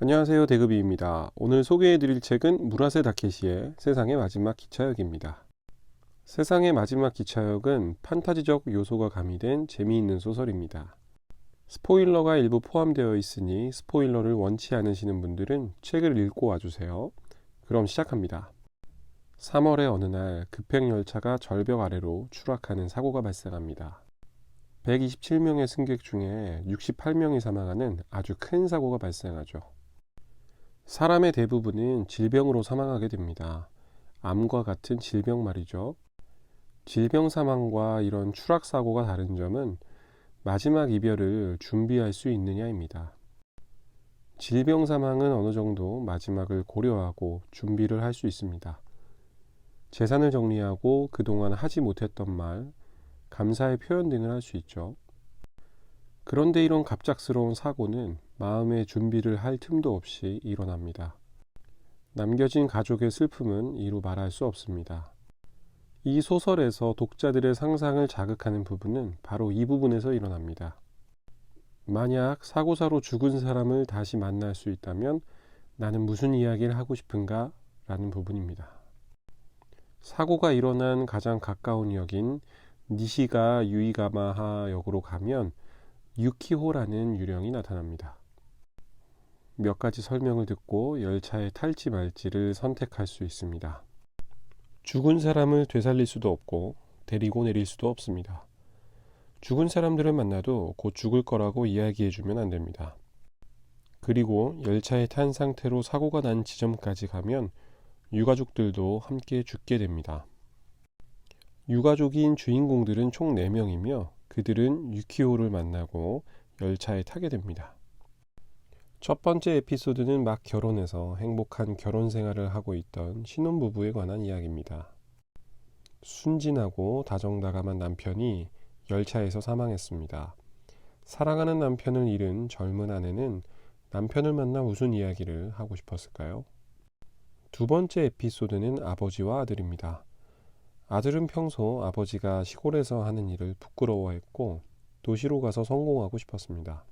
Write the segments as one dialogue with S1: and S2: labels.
S1: 안녕하세요 대급이입니다. 오늘 소개해드릴 책은 무라세 다케시의 세상의 마지막 기차역입니다. 세상의 마지막 기차역은 판타지적 요소가 가미된 재미있는 소설입니다. 스포일러가 일부 포함되어 있으니 스포일러를 원치 않으시는 분들은 책을 읽고 와주세요. 그럼 시작합니다. 3월의 어느 날 급행열차가 절벽 아래로 추락하는 사고가 발생합니다. 127명의 승객 중에 68명이 사망하는 아주 큰 사고가 발생하죠. 사람의 대부분은 질병으로 사망하게 됩니다. 암과 같은 질병 말이죠. 질병 사망과 이런 추락 사고가 다른 점은 마지막 이별을 준비할 수 있느냐입니다. 질병 사망은 어느 정도 마지막을 고려하고 준비를 할 수 있습니다. 재산을 정리하고 그동안 하지 못했던 말, 감사의 표현 등을 할 수 있죠. 그런데 이런 갑작스러운 사고는 마음의 준비를 할 틈도 없이 일어납니다. 남겨진 가족의 슬픔은 이루 말할 수 없습니다. 이 소설에서 독자들의 상상을 자극하는 부분은 바로 이 부분에서 일어납니다. 만약 사고사로 죽은 사람을 다시 만날 수 있다면 나는 무슨 이야기를 하고 싶은가? 라는 부분입니다. 사고가 일어난 가장 가까운 역인 니시가 유이가마하 역으로 가면 유키호라는 유령이 나타납니다. 몇 가지 설명을 듣고 열차에 탈지 말지를 선택할 수 있습니다. 죽은 사람을 되살릴 수도 없고 데리고 내릴 수도 없습니다. 죽은 사람들을 만나도 곧 죽을 거라고 이야기해주면 안 됩니다. 그리고 열차에 탄 상태로 사고가 난 지점까지 가면 유가족들도 함께 죽게 됩니다. 유가족인 주인공들은 총 4명이며 그들은 유키오를 만나고 열차에 타게 됩니다. 첫 번째 에피소드는 막 결혼해서 행복한 결혼 생활을 하고 있던 신혼부부에 관한 이야기입니다. 순진하고 다정다감한 남편이 열차에서 사망했습니다. 사랑하는 남편을 잃은 젊은 아내는 남편을 만나 무슨 이야기를 하고 싶었을까요? 두 번째 에피소드는 아버지와 아들입니다. 아들은 평소 아버지가 시골에서 하는 일을 부끄러워했고 도시로 가서 성공하고 싶었습니다.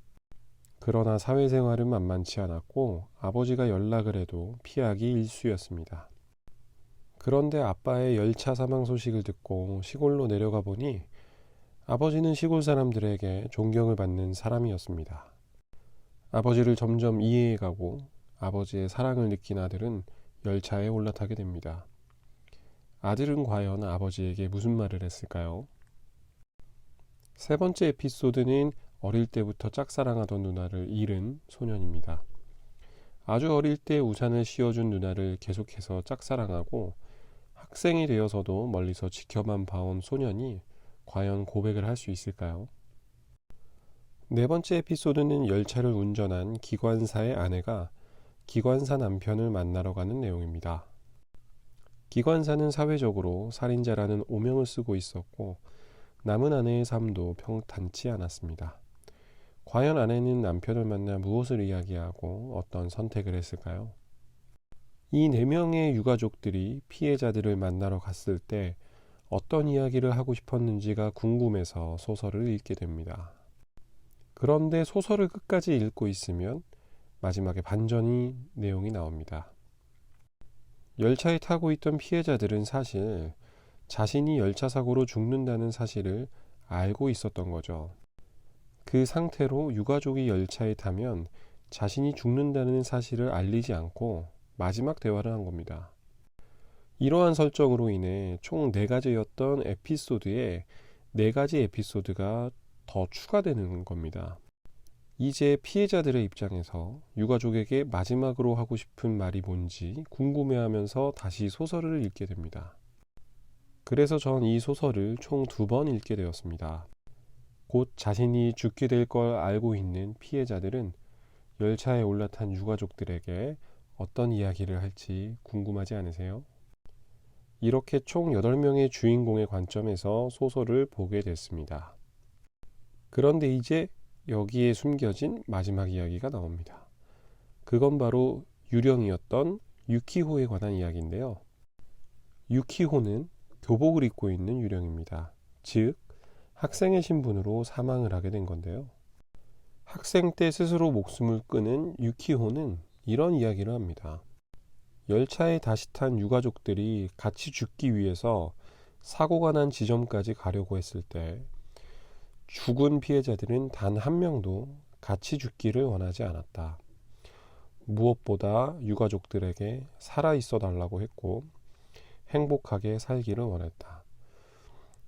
S1: 그러나 사회생활은 만만치 않았고 아버지가 연락을 해도 피하기 일쑤였습니다. 그런데 아빠의 열차 사망 소식을 듣고 시골로 내려가 보니 아버지는 시골 사람들에게 존경을 받는 사람이었습니다. 아버지를 점점 이해해가고 아버지의 사랑을 느낀 아들은 열차에 올라타게 됩니다. 아들은 과연 아버지에게 무슨 말을 했을까요? 세 번째 에피소드는 어릴 때부터 짝사랑하던 누나를 잃은 소년입니다. 아주 어릴 때 우산을 씌워준 누나를 계속해서 짝사랑하고 학생이 되어서도 멀리서 지켜만 봐온 소년이 과연 고백을 할 수 있을까요? 네 번째 에피소드는 열차를 운전한 기관사의 아내가 기관사 남편을 만나러 가는 내용입니다. 기관사는 사회적으로 살인자라는 오명을 쓰고 있었고 남은 아내의 삶도 평탄치 않았습니다. 과연 아내는 남편을 만나 무엇을 이야기하고 어떤 선택을 했을까요? 이 네 명의 유가족들이 피해자들을 만나러 갔을 때 어떤 이야기를 하고 싶었는지가 궁금해서 소설을 읽게 됩니다. 그런데 소설을 끝까지 읽고 있으면 마지막에 반전이 내용이 나옵니다. 열차에 타고 있던 피해자들은 사실 자신이 열차 사고로 죽는다는 사실을 알고 있었던 거죠. 그 상태로 유가족이 열차에 타면 자신이 죽는다는 사실을 알리지 않고 마지막 대화를 한 겁니다. 이러한 설정으로 인해 총 4가지였던 에피소드에 4가지 에피소드가 더 추가되는 겁니다. 이제 피해자들의 입장에서 유가족에게 마지막으로 하고 싶은 말이 뭔지 궁금해하면서 다시 소설을 읽게 됩니다. 그래서 전 이 소설을 총 두 번 읽게 되었습니다. 곧 자신이 죽게 될 걸 알고 있는 피해자들은 열차에 올라탄 유가족들에게 어떤 이야기를 할지 궁금하지 않으세요? 이렇게 총 8명의 주인공의 관점에서 소설을 보게 됐습니다. 그런데 이제 여기에 숨겨진 마지막 이야기가 나옵니다. 그건 바로 유령이었던 유키호에 관한 이야기인데요. 유키호는 교복을 입고 있는 유령입니다. 즉, 학생의 신분으로 사망을 하게 된 건데요. 학생 때 스스로 목숨을 끊은 유키호는 이런 이야기를 합니다. 열차에 다시 탄 유가족들이 같이 죽기 위해서 사고가 난 지점까지 가려고 했을 때 죽은 피해자들은 단 한 명도 같이 죽기를 원하지 않았다. 무엇보다 유가족들에게 살아 있어 달라고 했고 행복하게 살기를 원했다.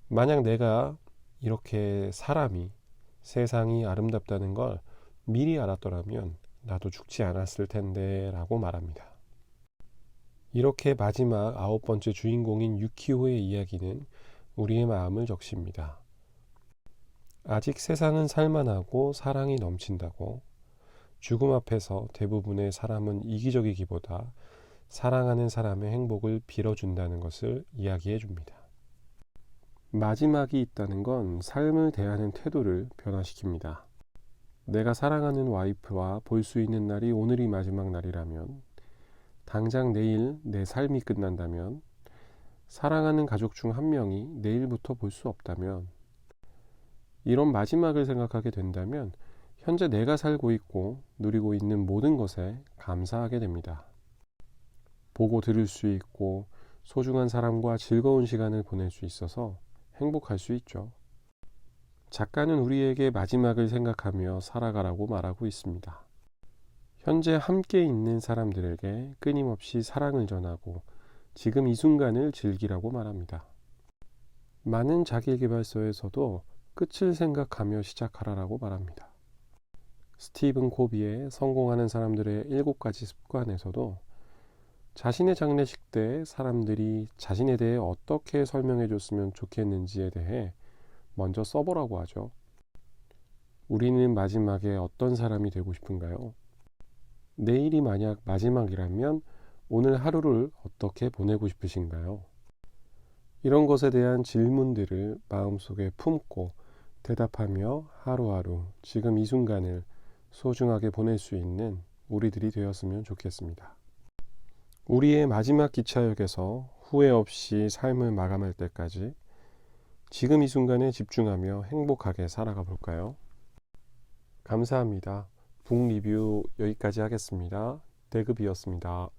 S1: 만약 내가 이렇게 사람이 세상이 아름답다는 걸 미리 알았더라면 나도 죽지 않았을 텐데 라고 말합니다. 이렇게 마지막 아홉 번째 주인공인 유키호의 이야기는 우리의 마음을 적십니다. 아직 세상은 살만하고 사랑이 넘친다고 죽음 앞에서 대부분의 사람은 이기적이기보다 사랑하는 사람의 행복을 빌어준다는 것을 이야기해 줍니다. 마지막이 있다는 건 삶을 대하는 태도를 변화시킵니다. 내가 사랑하는 와이프와 볼 수 있는 날이 오늘이 마지막 날이라면, 당장 내일 내 삶이 끝난다면, 사랑하는 가족 중 한 명이 내일부터 볼 수 없다면, 이런 마지막을 생각하게 된다면, 현재 내가 살고 있고 누리고 있는 모든 것에 감사하게 됩니다. 보고 들을 수 있고 소중한 사람과 즐거운 시간을 보낼 수 있어서 행복할 수 있죠. 작가는 우리에게 마지막을 생각하며 살아가라고 말하고 있습니다. 현재 함께 있는 사람들에게 끊임없이 사랑을 전하고 지금 이 순간을 즐기라고 말합니다. 많은 자기개발서에서도 끝을 생각하며 시작하라라고 말합니다. 스티븐 코비의 성공하는 사람들의 일곱 가지 습관에서도 자신의 장례식 때 사람들이 자신에 대해 어떻게 설명해 줬으면 좋겠는지에 대해 먼저 써보라고 하죠. 우리는 마지막에 어떤 사람이 되고 싶은가요? 내일이 만약 마지막이라면 오늘 하루를 어떻게 보내고 싶으신가요? 이런 것에 대한 질문들을 마음속에 품고 대답하며 하루하루 지금 이 순간을 소중하게 보낼 수 있는 우리들이 되었으면 좋겠습니다. 우리의 마지막 기차역에서 후회 없이 삶을 마감할 때까지 지금 이 순간에 집중하며 행복하게 살아가 볼까요? 감사합니다. 북 리뷰 여기까지 하겠습니다. 대급이었습니다.